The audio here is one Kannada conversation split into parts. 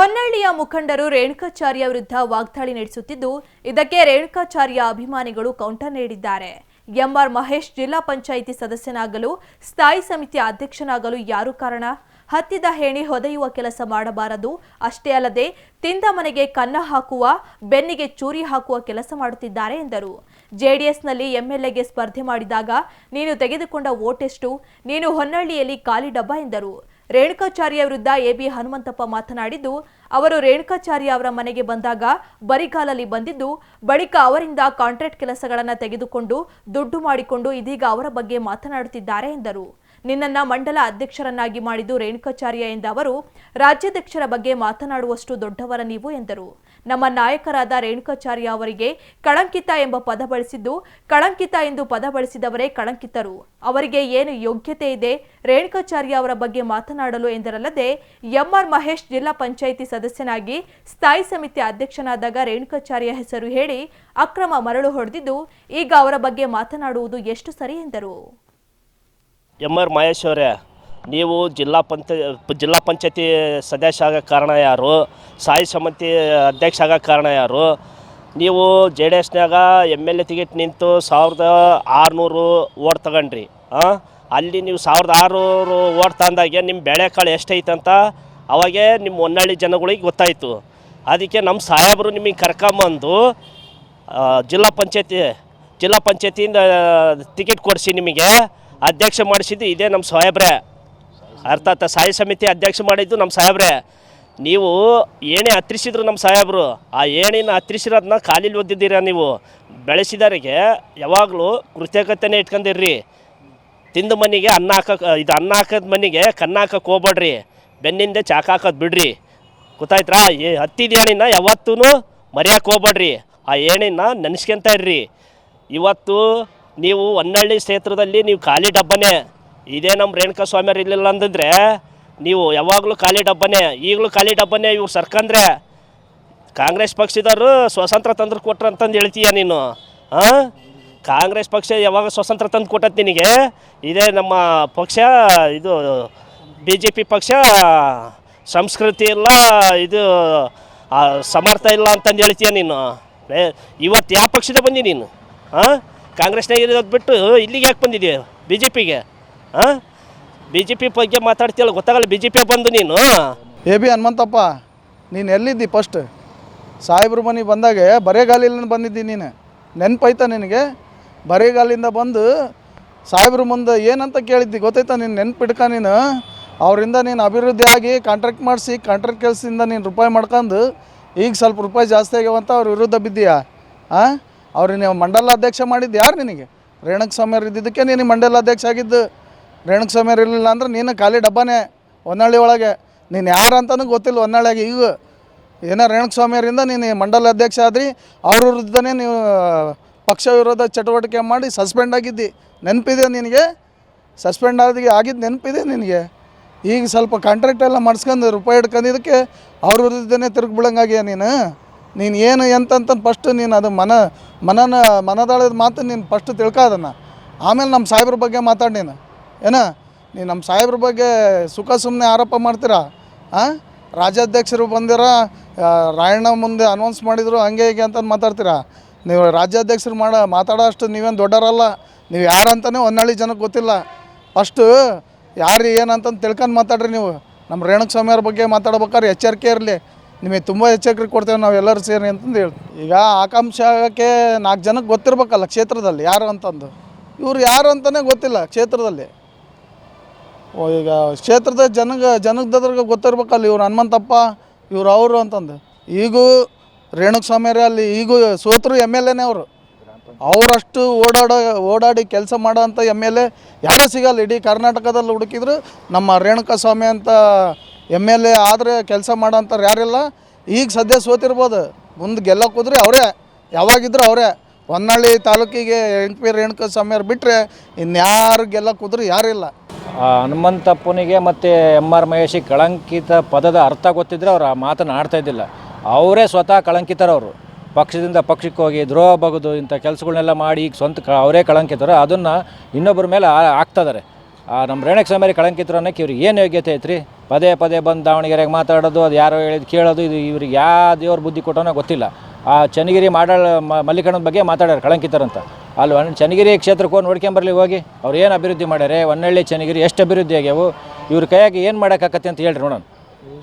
ಹೊನ್ನಳ್ಳಿಯ ಮುಖಂಡರು ರೇಣುಕಾಚಾರ್ಯ ವಿರುದ್ಧ ವಾಗ್ದಾಳಿ ನಡೆಸುತ್ತಿದ್ದು, ಇದಕ್ಕೆ ರೇಣುಕಾಚಾರ್ಯ ಅಭಿಮಾನಿಗಳು ಕೌಂಟರ್ ನೀಡಿದ್ದಾರೆ. ಎಂಆರ್ ಮಹೇಶ್ ಜಿಲ್ಲಾ ಪಂಚಾಯಿತಿ ಸದಸ್ಯನಾಗಲು, ಸ್ಥಾಯಿ ಸಮಿತಿ ಅಧ್ಯಕ್ಷನಾಗಲು ಯಾರು ಕಾರಣ? ಹತ್ತಿದ ಹೇಣಿ ಹೊದೆಯುವ ಕೆಲಸ ಮಾಡಬಾರದು. ಅಷ್ಟೇ ಅಲ್ಲದೆ, ತಿಂದ ಮನೆಗೆ ಕನ್ನ ಹಾಕುವ, ಬೆನ್ನಿಗೆ ಚೂರಿ ಹಾಕುವ ಕೆಲಸ ಮಾಡುತ್ತಿದ್ದಾರೆ ಎಂದರು. ಜೆಡಿಎಸ್ನಲ್ಲಿ ಎಂಎಲ್ಎಗೆ ಸ್ಪರ್ಧೆ ಮಾಡಿದಾಗ, ನೀನು ತೆಗೆದುಕೊಂಡ ವೋಟ್ ಎಷ್ಟು ನೀನು ಹೊನ್ನಳ್ಳಿಯಲ್ಲಿ ಖಾಲಿ ಡಬ್ಬ ಎಂದರು. ರೇಣುಕಾಚಾರ್ಯ ವಿರುದ್ಧ ಎಬಿ ಹನುಮಂತಪ್ಪ ಮಾತನಾಡಿದ್ದು, ಅವರು ರೇಣುಕಾಚಾರ್ಯ ಅವರ ಮನೆಗೆ ಬಂದಾಗ ಬರಿಗಾಲಲ್ಲಿ ಬಂದಿದ್ದು, ಬಳಿಕ ಅವರಿಂದ ಕಾಂಟ್ರಾಕ್ಟ್ ಕೆಲಸಗಳನ್ನು ತೆಗೆದುಕೊಂಡು ದುಡ್ಡು ಮಾಡಿಕೊಂಡು ಇದೀಗ ಅವರ ಬಗ್ಗೆ ಮಾತನಾಡುತ್ತಿದ್ದಾರೆ ಎಂದರು. ನಿನ್ನನ್ನ ಮಂಡಲ ಅಧ್ಯಕ್ಷರನ್ನಾಗಿ ಮಾಡಿದ್ದು ರೇಣುಕಾಚಾರ್ಯ ಎಂದ ಅವರು, ರಾಜ್ಯಾಧ್ಯಕ್ಷರ ಬಗ್ಗೆ ಮಾತನಾಡುವಷ್ಟು ದೊಡ್ಡವರ ನೀವು ಎಂದರು. ನಮ್ಮ ನಾಯಕರಾದ ರೇಣುಕಾಚಾರ್ಯ ಅವರಿಗೆ ಕಳಂಕಿತ ಎಂಬ ಪದ ಬಳಸಿದ್ದು, ಕಳಂಕಿತ ಎಂದು ಪದ ಬಳಸಿದವರೇ ಕಳಂಕಿತರು. ಅವರಿಗೆ ಏನು ಯೋಗ್ಯತೆ ಇದೆ? ರೇಣುಕಾಚಾರ್ಯ ಅವರ ಬಗ್ಗೆ ಮಾತನಾಡಲು ಎಂದರಲ್ಲದೆ, ಎಂಆರ್ ಮಹೇಶ್ ಜಿಲ್ಲಾ ಪಂಚಾಯಿತಿ ಸದಸ್ಯನಾಗಿ ಸ್ಥಾಯಿ ಸಮಿತಿ ಅಧ್ಯಕ್ಷನಾದಾಗ ರೇಣುಕಾಚಾರ್ಯ ಹೆಸರು ಹೇಳಿ ಅಕ್ರಮ ಮರಳು ಹೊಡೆದಿದ್ದು, ಈಗ ಅವರ ಬಗ್ಗೆ ಮಾತನಾಡುವುದು ಎಷ್ಟು ಸರಿ ಎಂದರು? ಎಂಆರ್ ಆರ್ ಮಹೇಶ್ ಅವರೇ ನೀವು ಜಿಲ್ಲಾ ಪಂಚ, ಜಿಲ್ಲಾ ಪಂಚಾಯತಿ ಸದಸ್ಯ ಆಗೋ ಕಾರಣ ಯಾರು? ಸಾಯಿ ಸಮಿತಿ ಅಧ್ಯಕ್ಷ ಆಗೋ ಕಾರಣ ಯಾರು? ನೀವು ಜೆ ಡಿ ಎಸ್ನಾಗ ಎಂ ಎಲ್ ಎ ಟಿಕೆಟ್ ನಿಂತು ಸಾವಿರದ ಆರುನೂರು ಓಟ್ ತಗೊಂಡ್ರಿ ಹಾಂ ಅಲ್ಲಿ ನೀವು ಸಾವಿರದ ಆರುನೂರು ಓಟ್ ತಂದಾಗೆ ನಿಮ್ಮ ಬೆಳೆಕಾಳು ಎಷ್ಟೈತೆ ಅಂತ ಅವಾಗೇ ನಿಮ್ಮ ಹೊನ್ನಳ್ಳಿ ಜನಗಳಿಗೆ ಗೊತ್ತಾಯಿತು. ಅದಕ್ಕೆ ನಮ್ಮ ಸಾಹೇಬರು ನಿಮಗೆ ಕರ್ಕೊಂಬಂದು ಜಿಲ್ಲಾ ಪಂಚಾಯತಿ, ಜಿಲ್ಲಾ ಪಂಚಾಯತಿಯಿಂದ ಟಿಕೆಟ್ ಕೊಡಿಸಿ ನಿಮಗೆ, ಅಧ್ಯಕ್ಷ ಮಾಡಿಸಿದ್ದು ಇದೇ ನಮ್ಮ ಸಾಹೇಬ್ರೆ. ಅರ್ಥಾತ್ ಸಾಯಿ ಸಮಿತಿ ಅಧ್ಯಕ್ಷ ಮಾಡಿದ್ದು ನಮ್ಮ ಸಾಹೇಬ್ರೆ. ನೀವು ಏಣಿ ಹತ್ತಿಸಿದ್ರು ನಮ್ಮ ಸಾಹೇಬರು, ಆ ಏಣಿನ ಹತ್ತಿಸಿರೋದನ್ನ ಖಾಲಿಲಿ ಒದ್ದಿದ್ದೀರಾ ನೀವು? ಬೆಳೆಸಿದವರಿಗೆ ಯಾವಾಗಲೂ ಕೃತಜ್ಞತೆನೇ ಇಟ್ಕೊಂಡಿರ್ರಿ. ತಿಂದ ಮನೆಗೆ ಅನ್ನ ಹಾಕಕ್ಕೆ ಇದು ಅನ್ನ ಹಾಕೋದ್ ಮನೆಗೆ ಕನ್ನ ಹಾಕಕ್ಕೆ ಹೋಗ್ಬೇಡ್ರಿ. ಬೆನ್ನಿಂದ ಚಾಕ ಹಾಕೋದು ಬಿಡ್ರಿ. ಗೊತ್ತಾಯ್ತ್ರಾ? ಈ ಹತ್ತಿದ ಏಣಿನ ಯಾವತ್ತೂ ಮರೆಯಕ್ಕೆ ಹೋಗ್ಬೇಡ್ರಿ. ಆ ಏಣಿನ ನೆನೆಸ್ಕೊಂತ ಇರ್ರಿ. ಇವತ್ತು ನೀವು ಹೊನ್ನಳ್ಳಿ ಕ್ಷೇತ್ರದಲ್ಲಿ ನೀವು ಖಾಲಿ ಡಬ್ಬನೇ ಇದೇ ನಮ್ಮ ರೇಣುಕಾ ಸ್ವಾಮಿಯವ್ರು ಇರಲಿಲ್ಲ ಅಂದಿದ್ರೆ ನೀವು ಯಾವಾಗಲೂ ಖಾಲಿ ಡಬ್ಬನೇ, ಈಗಲೂ ಖಾಲಿ ಡಬ್ಬನೇ ಇವ್ರು ಸರ್ಕಂದ್ರೆ ಕಾಂಗ್ರೆಸ್ ಪಕ್ಷದವರು ಸ್ವಾತಂತ್ರ್ಯ ತಂದ್ರೆ ಕೊಟ್ರು ಅಂತಂದು ಹೇಳ್ತೀಯ ನೀನು? ಹಾಂ ಕಾಂಗ್ರೆಸ್ ಪಕ್ಷ ಯಾವಾಗ ಸ್ವತಂತ್ರ ತಂದು ಕೊಟ್ಟದ್ದು ನಿನಗೆ? ಇದೇ ನಮ್ಮ ಪಕ್ಷ, ಇದು ಬಿ ಜೆ ಪಿ ಪಕ್ಷ, ಸಂಸ್ಕೃತಿ ಇಲ್ಲ, ಇದು ಸಮರ್ಥ ಇಲ್ಲ ಅಂತಂದು ಹೇಳ್ತೀಯ ನೀನು? ಇವತ್ತು ಯಾವ ಪಕ್ಷದ ಬಂದಿ ನೀನು? ಹಾಂ ಕಾಂಗ್ರೆಸ್ನಾಗ ಇರೋದು ಬಿಟ್ಟು ಇಲ್ಲಿಗೆ ಯಾಕೆ ಬಂದಿದ್ದೀಯ ಬಿ ಜೆ ಪಿಗೆ ಹಾಂ ಬಿ ಜೆ ಪಿ ಬಗ್ಗೆ ಮಾತಾಡ್ತೀಯಲ್ಲ, ಗೊತ್ತಾಗಲ್ಲ ಬಿ ಜೆ ಪಿ ಬಂದು ನೀನು. ಎ ಬಿ ಹನುಮಂತಪ್ಪ, ನೀನು ಎಲ್ಲಿದ್ದಿ ಫಸ್ಟ್ ಸಾಹೇಬ್ರ ಮನೆಗೆ ಬಂದಾಗ ಬರೇಗಾಲಿಂದ ಬಂದಿದ್ದಿ ನೀನು? ನೆನಪೈತ ನಿನಗೆ? ಬರೇಗಾಲಿಂದ ಬಂದು ಸಾಹೇಬ್ರ ಮುಂದೆ ಏನಂತ ಕೇಳಿದ್ದಿ ಗೊತ್ತೈತಾ ನೀನು ನೆನ್ಪಿಡ್ಕ ನೀನು? ಅವರಿಂದ ನೀನು ಅಭಿವೃದ್ಧಿ ಆಗಿ ಕಾಂಟ್ರಾಕ್ಟ್ ಮಾಡಿಸಿ ಕಾಂಟ್ರಾಕ್ಟ್ ಕೆಲಸದಿಂದ ನೀನು ರೂಪಾಯಿ ಮಾಡ್ಕೊಂಡು ಈಗ ಸ್ವಲ್ಪ ರೂಪಾಯಿ ಜಾಸ್ತಿ ಆಗ್ಯಾವಂತ ಅವ್ರ ವಿರುದ್ಧ ಬಿದ್ದೀಯಾ? ಹಾಂ ಅವ್ರಿಗೆ ನೀವು ಮಂಡಲ ಅಧ್ಯಕ್ಷ ಮಾಡಿದ್ದು ಯಾರು ನಿನಗೆ? ರೇಣುಕ ಸ್ವಾಮಿಯವ್ರು ಇದ್ದಿದ್ದಕ್ಕೆ ನೀನು ಮಂಡಲ ಅಧ್ಯಕ್ಷ ಆಗಿದ್ದು. ರೇಣುಕ ಸ್ವಾಮಿಯವ್ರು ಇರಲಿಲ್ಲ ಅಂದ್ರೆ ನೀನು ಖಾಲಿ ಡಬ್ಬನೇ ಹೊನ್ನಳ್ಳಿ ಒಳಗೆ. ನೀನು ಯಾರು ಅಂತನೂ ಗೊತ್ತಿಲ್ಲ ಹೊನ್ನಳ್ಳಿಯಾಗೆ ಈಗ ಏನೋ ರೇಣುಕ ಸ್ವಾಮಿಯವರಿಂದ ನೀನು ಮಂಡಲ ಅಧ್ಯಕ್ಷ ಆದ್ರಿ, ಅವ್ರ ವಿರುದ್ಧನೇ ನೀವು ಪಕ್ಷ ವಿರೋಧ ಚಟುವಟಿಕೆ ಮಾಡಿ ಸಸ್ಪೆಂಡ್ ಆಗಿದ್ದಿ. ನೆನಪಿದೆ ನಿನಗೆ? ಸಸ್ಪೆಂಡ್ ಆದ ಆಗಿದ್ದು ನೆನಪಿದೆ ನಿನಗೆ? ಈಗ ಸ್ವಲ್ಪ ಕಾಂಟ್ರಾಕ್ಟ್ ಎಲ್ಲ ಮಾಡಿಸ್ಕೊಂಡು ರೂಪಾಯಿ ಹಿಡ್ಕೊಂಡಿದ್ದಕ್ಕೆ ಅವ್ರ ವಿರುದ್ಧನೇ ತಿರುಗಿ ಬೀಳಂಗಾಗ್ಯ ನೀನು? ನೀನು ಏನು ಎಂತಂತ ಫಸ್ಟ್ ನೀನು ಅದು ಮನ, ಮನನ, ಮನದಾಳದ ಮಾತು ನೀನು ಫಸ್ಟ್ ತಿಳ್ಕೊ ಅದನ್ನು. ಆಮೇಲೆ ನಮ್ಮ ಸಾಹೇಬ್ರ ಬಗ್ಗೆ ಮಾತಾಡಿ ನೀನು. ಏನ, ನೀ ನಮ್ಮ ಸಾಹೇಬ್ರ ಬಗ್ಗೆ ಸುಖ ಸುಮ್ಮನೆ ಆರೋಪ ಮಾಡ್ತೀರಾ? ಹಾಂ ರಾಜ್ಯಾಧ್ಯಕ್ಷರು ಬಂದಿರ ರಾಯಣ್ಣ ಮುಂದೆ ಅನೌನ್ಸ್ ಮಾಡಿದ್ರು, ಹಂಗೆ ಹೀಗೆ ಅಂತ ಮಾತಾಡ್ತೀರಾ? ನೀವು ರಾಜ್ಯಾಧ್ಯಕ್ಷರು ಮಾಡ ಮಾತಾಡೋ ಅಷ್ಟು ನೀವೇನು ದೊಡ್ಡರಲ್ಲ ನೀವು ಯಾರಂತಲೇ ಹೊನ್ನಾಳಿ ಜನಕ್ಕೆ ಗೊತ್ತಿಲ್ಲ. ಫಸ್ಟು ಯಾರು ಏನಂತಂದು ತಿಳ್ಕೊಂಡು ಮಾತಾಡ್ರಿ ನೀವು. ನಮ್ಮ ರೇಣುಕ ಸ್ವಾಮಿಯವ್ರ ಬಗ್ಗೆ ಮಾತಾಡ್ಬೇಕಾದ್ರೆ ಎಚ್ಚರಿಕೆ ಇರಲಿ. ನಿಮಗೆ ತುಂಬ ಎಚ್ಚರಿಕೆ ಕೊಡ್ತೇವೆ ನಾವು ಎಲ್ಲರೂ ಸೇರಿ ಅಂತಂದು ಹೇಳಿ, ಈಗ ಆಕಾಂಕ್ಷಕ್ಕೆ ನಾಲ್ಕು ಜನಕ್ಕೆ ಗೊತ್ತಿರ್ಬೇಕಲ್ಲ ಕ್ಷೇತ್ರದಲ್ಲಿ ಯಾರು ಅಂತಂದು. ಇವ್ರು ಯಾರು ಅಂತಲೇ ಗೊತ್ತಿಲ್ಲ ಕ್ಷೇತ್ರದಲ್ಲಿ. ಈಗ ಕ್ಷೇತ್ರದ ಜನಗ ಜನಗದ್ರಿಗೆ ಗೊತ್ತಿರ್ಬೇಕಲ್ಲ, ಇವ್ರು ಹನುಮಂತಪ್ಪ, ಇವ್ರು ಅವರು ಅಂತಂದು. ಈಗೂ ರೇಣುಕ ಸ್ವಾಮಿಯರೇ ಅಲ್ಲಿ, ಈಗೂ ಸೋತರು ಎಂ ಎಲ್ ಎನೇ ಅವರು. ಅವರಷ್ಟು ಓಡಾಡೋ, ಓಡಾಡಿ ಕೆಲಸ ಮಾಡೋ ಅಂಥ ಎಂ ಎಲ್ ಎ ಯಾರೂ ಸಿಗಲ್ಲ. ಇಡೀ ಕರ್ನಾಟಕದಲ್ಲಿ ಹುಡುಕಿದ್ರು ನಮ್ಮ ರೇಣುಕ ಸ್ವಾಮಿ ಅಂತ ಎಂ ಎಲ್ ಎ ಆದರೆ ಕೆಲಸ ಮಾಡೋಂಥವ್ರು ಯಾರಿಲ್ಲ. ಈಗ ಸದ್ಯ ಸೋತಿರ್ಬೋದು. ಮುಂದೆ ಗೆಲ್ಲಕ್ಕೆ ಹೋದ್ರೆ ಅವರೇ. ಯಾವಾಗಿದ್ರು ಅವರೇ. ಹೊನ್ನಾಳಿ ತಾಲೂಕಿಗೆ ಎಂಟು ಪಿ ರೇಣುಕ ಸ್ವಾಮಿಯವ್ರು ಬಿಟ್ಟರೆ ಇನ್ಯಾರು ಗೆಲ್ಲಕ್ಕೆ ಹೋದ್ರು ಯಾರಿಲ್ಲ. ಹನುಮಂತಪ್ಪನಿಗೆ ಮತ್ತು ಎಂ ಆರ್ ಮಹೇಶಿ ಕಳಂಕಿತ ಪದದ ಅರ್ಥ ಗೊತ್ತಿದ್ರೆ ಅವ್ರು ಆ ಮಾತನ್ನು ಆಡ್ತಾ ಇದ್ದಿಲ್ಲ. ಅವರೇ ಸ್ವತಃ ಕಳಂಕಿತರವರು. ಪಕ್ಷದಿಂದ ಪಕ್ಷಕ್ಕೆ ಹೋಗಿ ದ್ರೋಹ ಬಗದು ಇಂಥ ಕೆಲಸಗಳನ್ನೆಲ್ಲ ಮಾಡಿ ಈಗ ಸ್ವಂತ ಅವರೇ ಕಳಂಕಿತರು. ಅದನ್ನು ಇನ್ನೊಬ್ಬರ ಮೇಲೆ ಆಗ್ತಾಯಿದ್ದಾರೆ ನಮ್ಮ ರೇಣಕ ಸ್ವಾಮಿ ಕಳಂಕಿತರು ಅನ್ನೋಕ್ಕೆ ಇವ್ರಿಗೆ ಏನು ಯೋಗ್ಯತೆ ಐತ್ರಿ? ಪದೇ ಪದೇ ಬಂದು ದಾವಣಗೆರೆಗೆ ಮಾತಾಡೋದು, ಅದು ಯಾರೋ ಹೇಳಿದ್ ಕೇಳೋದು, ಇದು ಇವ್ರಿಗೆ ಯಾವ ದೇವ್ರ ಬುದ್ಧಿ ಕೊಟ್ಟೋನೋ ಗೊತ್ತಿಲ್ಲ. ಆ ಚನ್ನಗಿರಿ ಮಾಡಾಳ ಮಲ್ಲಿಕಣ್ಣನ ಬಗ್ಗೆ ಮಾತಾಡ್ಯಾರ ಕಳಂಕಿತರಂತ. ಅಲ್ಲಿ ಒನ್ ಚನ್ನಗಿರಿ ಕ್ಷೇತ್ರಕ್ಕೆ ಹೋಗಿ ನೋಡ್ಕೊಂಬರ್ಲಿ ಹೋಗಿ. ಅವ್ರು ಏನು ಅಭಿವೃದ್ಧಿ ಮಾಡ್ಯಾರೆ? ಹೊನ್ನಳ್ಳಿ, ಚನ್ನಗಿರಿ ಎಷ್ಟು ಅಭಿವೃದ್ಧಿ ಆಗ್ಯಾವು? ಇವ್ರ ಕೈಯಾಗಿ ಏನು ಮಾಡೋಕ್ಕಾಗತ್ತೆ ಅಂತ ಹೇಳ್ರಿ ನೋಡೋಣ.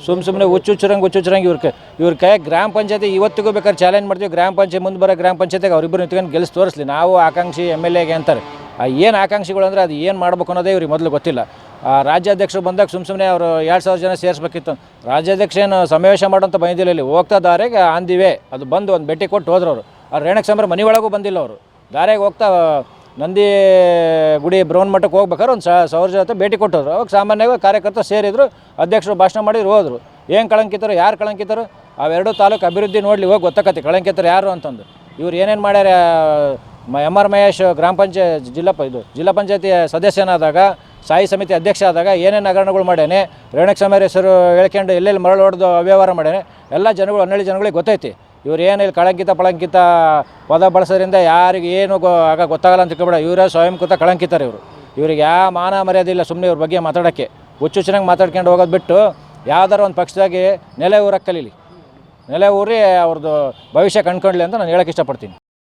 ಸುಮ್ಮ ಸುಮ್ಮನೆ ಹುಚ್ಚುಚ್ಚರಂಗೆ ಹುಚ್ಚುಚ್ಚರಂಗೆ ಇವ್ರ ಇವ್ರ ಕೈಯಾಗೆ ಗ್ರಾಮ ಪಂಚಾಯತಿ ಇವತ್ತಿಗೂ ಬೇಕಾದ್ರೆ ಚಾಲೆಂಜ್ ಮಾಡ್ತೀವಿ. ಗ್ರಾಮ ಪಂಚಾಯತ್ ಮುಂದೆ ಬರೋ ಗ್ರಾಮ ಪಂಚಾಯತಿಗೆ ಅವ್ರಿಬ್ಬರು ನಿಂತ್ಕೊಂಡು ಗೆಲ್ಲಿಸಿ ತೋರಿಸ್ಲಿ. ನಾವು ಆಕಾಂಕ್ಷಿ ಎಂ ಎಲ್ ಎಗೆ ಅಂತಾರೆ. ಆ ಏನು ಆಕಾಂಕ್ಷಿಗಳು ಅಂದರೆ ಅದು ಏನು ಮಾಡ್ಬೇಕು ಅನ್ನೋದೇ ಇವ್ರಿಗೆ ಮೊದಲು ಗೊತ್ತಿಲ್ಲ. ಆ ರಾಜ್ಯಾಧ್ಯಕ್ಷರು ಬಂದಾಗ ಸುಮ್ಮ ಸುಮ್ಮನೆ ಅವರು ಎರಡು ಸಾವಿರ ಜನ ಸೇರಿಸ್ಬೇಕಿತ್ತು. ರಾಜ್ಯಾಧ್ಯಕ್ಷ ಏನು ಸಮಾವೇಶ ಮಾಡೋಂಥ ಬಂದಿಲ್ಲ ಇಲ್ಲಿ. ಹೋಗ್ತಾ ದಾರೆಗೆ ಆಂದಿವೆ. ಅದು ಬಂದು ಒಂದು ಭೇಟಿ ಕೊಟ್ಟು ಹೋದ್ರವರು ಆ ರೇಣಕ್ ಸಮರ ಮನೆ ಒಳಗೂ ಬಂದಿಲ್ಲ ಅವರು. ದಾರೆಗೆ ಹೋಗ್ತಾ, ನಂದಿ ಗುಡಿ ಬ್ರೌನ್ ಮಠಕ್ಕೆ ಹೋಗ್ಬೇಕಾದ್ರೆ ಒಂದು ಸಾವಿರ ಜೊತೆ ಭೇಟಿ ಕೊಟ್ಟಿದ್ರು ಅವಾಗ ಸಾಮಾನ್ಯವಾಗಿ ಕಾರ್ಯಕರ್ತರು ಸೇರಿದ್ರು, ಅಧ್ಯಕ್ಷರು ಭಾಷಣ ಮಾಡಿದ್ರು, ಹೋದರು. ಏನು ಕಳಂಕಿತರು, ಯಾರು ಕಳಂಕಿತರು, ಅವೆರಡು ತಾಲೂಕು ಅಭಿವೃದ್ಧಿ ನೋಡಲಿ, ಹೋಗಿ ಗೊತ್ತಾಕತಿ ಕಳಂಕಿತರು ಯಾರು ಅಂತಂದು. ಇವ್ರು ಏನೇನು ಮಾಡ್ಯಾರ ಎಂ ಆರ್ ಮಹೇಶ್ ಗ್ರಾಮ ಪಂಚಾಯತ್ ಜಿಲ್ಲಾ ಇದು, ಜಿಲ್ಲಾ ಪಂಚಾಯತಿ ಸದಸ್ಯನಾದಾಗ ಸ್ಥಾಯಿ ಸಮಿತಿ ಅಧ್ಯಕ್ಷ ಆದಾಗ ಏನೇನು ಹಗರಣಗಳು ಮಾಡ್ಯಾನೆ, ರೇಣಕ್ ಸಮರ ಹೆಸರು ಹೇಳ್ಕೊಂಡು ಎಲ್ಲೆಲ್ಲಿ ಮರಳು ಹೊಡೆದು ಅವ್ಯವಹಾರ ಮಾಡ್ಯಾನೆ, ಎಲ್ಲ ಜನಗಳು ಹನ್ನೆರಡು ಜನಗಳಿಗೆ ಗೊತ್ತೈತಿ. ಇವ್ರು ಏನು ಇಲ್ಲಿ ಕಳಂಕಿತ ಪಳಂಕಿತ ಪದ ಬಳಸೋದ್ರಿಂದ ಯಾರಿಗೆ ಏನು ಗೊ ಆಗ ಗೊತ್ತಾಗಲ್ಲ ಅಂತ ತಿಳ್ಕೊಬೇಡ. ಇವರೇ ಸ್ವಯಂಕೃತ ಕಳಂಕಿತಾರೆ ಇವರು. ಇವ್ರಿಗೆ ಯಾವ ಮಾನ ಮರ್ಯಾದೆ ಇಲ್ಲ ಸುಮ್ಮನೆ ಇವ್ರ ಬಗ್ಗೆ ಮಾತಾಡೋಕ್ಕೆ. ಚೆನ್ನಾಗಿ ಮಾತಾಡ್ಕೊಂಡು ಹೋಗೋದು ಬಿಟ್ಟು ಯಾವ್ದಾರು ಒಂದು ಪಕ್ಷದಾಗಿ ನೆಲೆ ಊರಕ್ಕೆ ಕಲೀಲಿ ನೆಲೆ ಊರಿ ಅವ್ರದ್ದು ಭವಿಷ್ಯ ಕಂಡ್ಕೊಳ್ಳಿ ಅಂತ ನಾನು ಹೇಳಕ್ಕೆ ಇಷ್ಟಪಡ್ತೀನಿ.